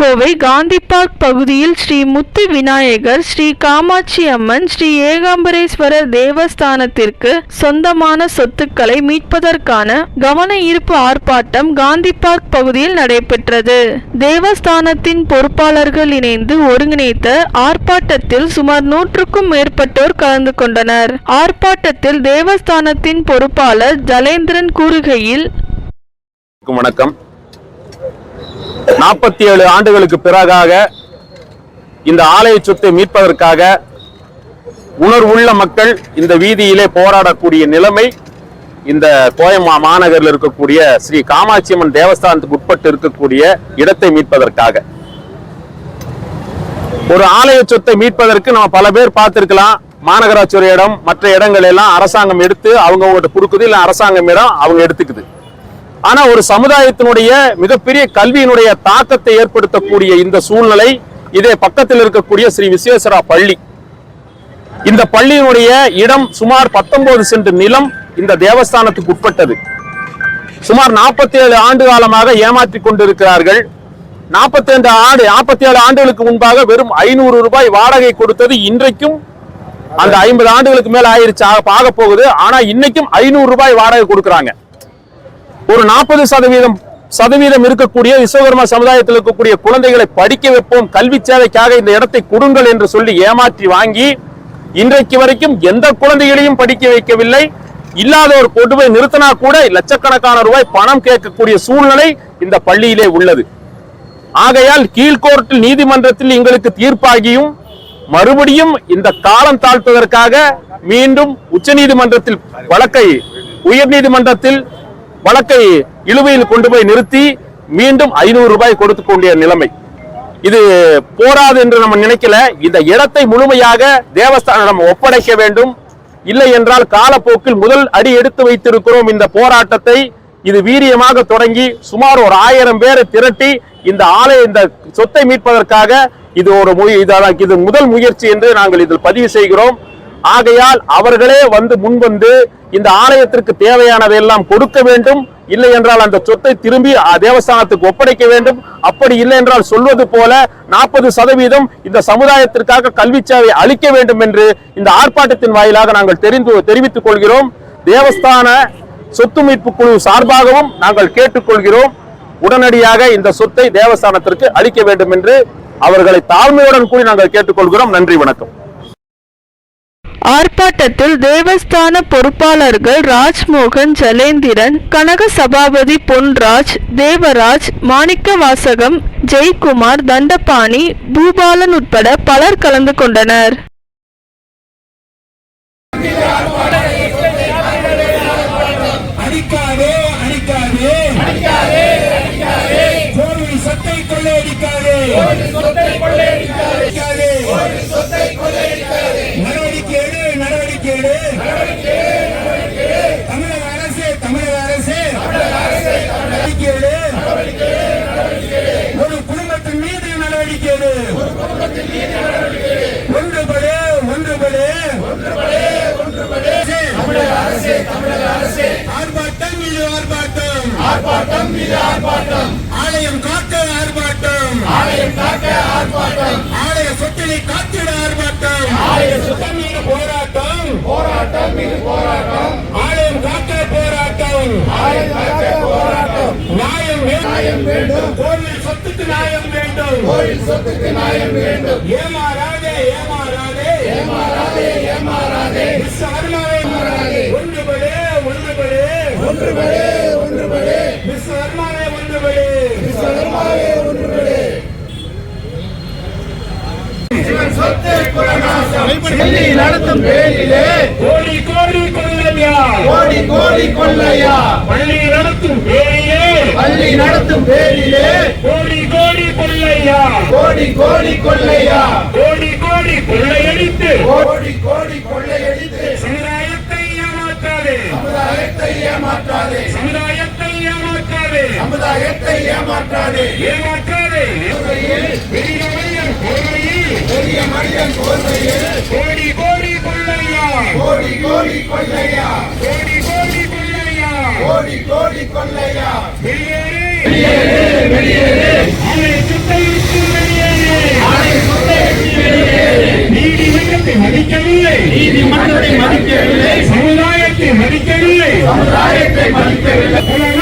Kovai Gandhi park பகுதியில் ஸ்ரீ முத்து விநாயகர் ஸ்ரீ காமாட்சி அம்மன் ஸ்ரீ ஏகாம்பரேஸ்வரர் தேவஸ்தானத்திற்கு சொந்தமான சொத்துக்களை மீட்பதற்கான கவன ஈர்ப்பு ஆர்ப்பாட்டம் காந்தி பார்க் பகுதியில் நடைபெற்றது. தேவஸ்தானத்தின் பொறுப்பாளர்கள் இணைந்து ஒருங்கிணைத்த ஆர்ப்பாட்டத்தில் சுமார் நூற்றுக்கும் மேற்பட்டோர் கலந்து கொண்டனர். ஆர்ப்பாட்டத்தில் தேவஸ்தானத்தின் பொறுப்பாளர் ஜலேந்திரன் கூறுகையில் வணக்கம். நாற்பத்தி ஏழு ஆண்டுகளுக்கு பிறகாக இந்த ஆலய சொத்தை மீட்பதற்காக உணர்வுள்ள மக்கள் இந்த வீதியிலே போராடக்கூடிய நிலைமை இந்த கோயமா மாநகரில் இருக்கக்கூடிய ஸ்ரீ காமாட்சியம்மன் தேவஸ்தானத்துக்கு உட்பட்டு இருக்கக்கூடிய இடத்தை மீட்பதற்காக. ஒரு ஆலய சொத்தை மீட்பதற்கு நம்ம பல பேர் பார்த்திருக்கலாம். மாநகராட்சி இடம் மற்ற இடங்கள் எல்லாம் அரசாங்கம் எடுத்து அவங்க உங்கள்கிட்ட கொடுக்குது இல்ல அரசாங்கம் இடம் அவங்க எடுத்துக்குது. ஆனா ஒரு சமுதாயத்தினுடைய மிகப்பெரிய கல்வியினுடைய தாக்கத்தை ஏற்படுத்தக்கூடிய இந்த சூழ்நிலை இதே பக்கத்தில் இருக்கக்கூடிய ஸ்ரீ விஸ்வேஸ்வரா பள்ளி. இந்த பள்ளியினுடைய இடம் சுமார் 19 சென்ட் நிலம் இந்த தேவஸ்தானத்துக்கு உட்பட்டது. சுமார் 47 ஆண்டு காலமாக ஏமாற்றிக் கொண்டிருக்கிறார்கள். 42 ஆண்டு 47 ஆண்டுகளுக்கு முன்பாக வெறும் ஐநூறு ரூபாய் வாடகை கொடுத்தது இன்றைக்கும் அந்த ஐம்பது ஆண்டுகளுக்கு மேல ஆயிருச்சு ஆக ஆக போகுது. ஆனா இன்னைக்கும் ஐநூறு ரூபாய் வாடகை கொடுக்கறாங்க. ஒரு நாற்பது சதவீதம் சதவீதம் இருக்கக்கூடிய விஸ்வகர்மா சமுதாயத்தில் இருக்கக்கூடிய குழந்தைகளை படிக்க வைப்போம். கல்வி சேவைக்காக இந்த இடத்தை கொடுங்கள் என்று சொல்லி ஏமாற்றி வாங்கி இன்றைக்கு வரைக்கும் எந்த குழந்தைகளையும் படிக்க வைக்கவில்லை. இல்லாத ஒரு கொண்டு போய் நிறுத்தினா கூட லட்சக்கணக்கான ரூபாய் பணம் கேட்கக்கூடிய சூழ்நிலை இந்த பள்ளியிலே உள்ளது. ஆகையால் கீழ்கோர்ட்டில் நீதிமன்றத்தில் எங்களுக்கு தீர்ப்பாகியும் மறுபடியும் இந்த காலம் தாழ்த்துவதற்காக மீண்டும் உச்சநீதிமன்றத்தில் வழக்கை உயர்நீதிமன்றத்தில் வழக்கை இழுவையில் கொண்டு போய் நிறுத்தி மீண்டும் ஐநூறு ரூபாய் கொடுத்து கொண்டிய நிலைமை. இது போராது என்று நம்ம நினைக்கல. இந்த இடத்தை முழுமையாக தேவஸ்தானம் ஒப்படைக்க வேண்டும். இல்லை என்றால் காலப்போக்கில் முதல் அடி எடுத்து வைத்திருக்கிறோம் இந்த போராட்டத்தை. இது வீரியமாக தொடங்கி சுமார் ஒரு ஆயிரம் பேரை திரட்டி இந்த ஆலய இந்த சொத்தை மீட்பதற்காக இது ஒரு முய- இது முதல் முயற்சி என்று நாங்கள் இதில் பதிவு செய்கிறோம். ஆகையால் அவர்களே வந்து முன்வந்து இந்த ஆலயத்திற்கு தேவையானதையெல்லாம் கொடுக்க வேண்டும். இல்லை என்றால் அந்த சொத்தை திரும்பி தேவஸ்தானத்துக்கு ஒப்படைக்க வேண்டும். அப்படி இல்லை என்றால் சொல்வது போல நாற்பது சதவீதம் இந்த சமுதாயத்திற்காக கல்வி சேவை அளிக்க வேண்டும் என்று இந்த ஆர்ப்பாட்டத்தின் வாயிலாக நாங்கள் தெரிந்து தெரிவித்துக் கொள்கிறோம். தேவஸ்தான சொத்து மீட்பு குழு சார்பாகவும் நாங்கள் கேட்டுக்கொள்கிறோம். உடனடியாக இந்த சொத்தை தேவஸ்தானத்திற்கு அளிக்க வேண்டும் என்று அவர்களை தாழ்மையுடன் கூடி நாங்கள் கேட்டுக்கொள்கிறோம். நன்றி வணக்கம். ஆர்ப்பாட்டத்தில் தேவஸ்தான பொறுப்பாளர்கள் ராஜ்மோகன் ஜலேந்திரன் கனக சபாபதி பொன்ராஜ் தேவராஜ் மாணிக்கவாசகம் ஜெய்குமார் தண்டபாணி பூபாலன் உட்பட பலர் கலந்து கொண்டனர். அடிக்காதே அடிக்காதே. சொத்தை கொள்ளையடிக்காதே அடிக்காதே நடவடிக்கை எடு நடவடிக்கை எடு தமிழக அரசு தமிழக அரசு. ஒரு குடும்பத்தின் மீது நடவடிக்கை ஒன்றுபடு ஒன்றுபடு. ஆர்ப்பாட்டம் இது ஆர்ப்பாட்டம். ஆர்ப்பாட்டம் இது ஆர்ப்பாட்டம். ஆலயம் காக்க நியாயம் நியாயம் வேண்டும். கோவில் சொத்துக்கு நியாயம் வேண்டும். கோவில் சொத்துக்கு நியாயம் வேண்டும். ஏமாறாதே ஏமாறாதே. ஏமாறாதே ஏமாறாதே. விஸ்வகர்மாவே மாறாதே. ஒன்றுபடு ஒன்றுபடு ஒன்றுபடு. ஒன்றுபடு விஸ்வகர்மாவே ஒன்றுபடு விஸ்வகர்மாவே ஒன்றுபடு நடத்தும் பேரிலே கோடி கோடி கொள்ளையா? கோடி கோடி கொள்ளையா? பள்ளி நடத்தும் பேரிலே பள்ளி நடத்தும் பேரிலே கோடி கோடி கொள்ளையா? கோடி கோடி கொள்ளையா? கோடி கோடி கொள்ளையடித்து கோடி கோடி கொள்ளையடித்து சமுதாயத்தை ஏமாற்றாதே. சமுதாயத்தை ஏமாற்றாதே. சமுதாயத்தை ஏமாற்றாதே. சமுதாயத்தை ஏமாற்றாதே. ஏமாற்றாதே. கோவையில் பெரிய மனிதன் போர்வையில் கோடி கோடி கொள்ளையா. கோடி கோடி கொள்ளையா. கோடி கோடி கொள்ளையா. கோடி கோடி கொள்ளையா. வெளியேறு. வெளியேறு வெளியேறு. அவனை சுத்தரித்து வெளியேறு. அவனை சுத்தரித்து வெளியேறு. நீதிமன்றத்தை மதிக்கவில்லை. நீதிமன்றத்தை மதிக்கவில்லை. சமுதாயத்தை மதிக்கவில்லை. சமுதாயத்தை மதிக்கவில்லை.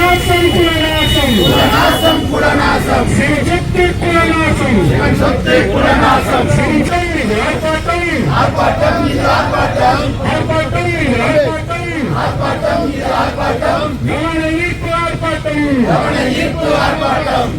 குலநாசம் குலநாசம் சிவசக்தி குலநாசம் இவன் சொத்து குலநாசம் சிவசக்தி இது ஆர்ப்பாட்டம் ஆர்ப்பாட்டம் இது ஆர்ப்பாட்டம் ஆர்ப்பாட்டம் இது ஆர்ப்பாட்டம் ஆர்ப்பாட்டம் இது ஆர்ப்பாட்டம் கவன ஈர்ப்பு ஆர்ப்பாட்டம் கவன ஈர்ப்பு ஆர்ப்பாட்டம்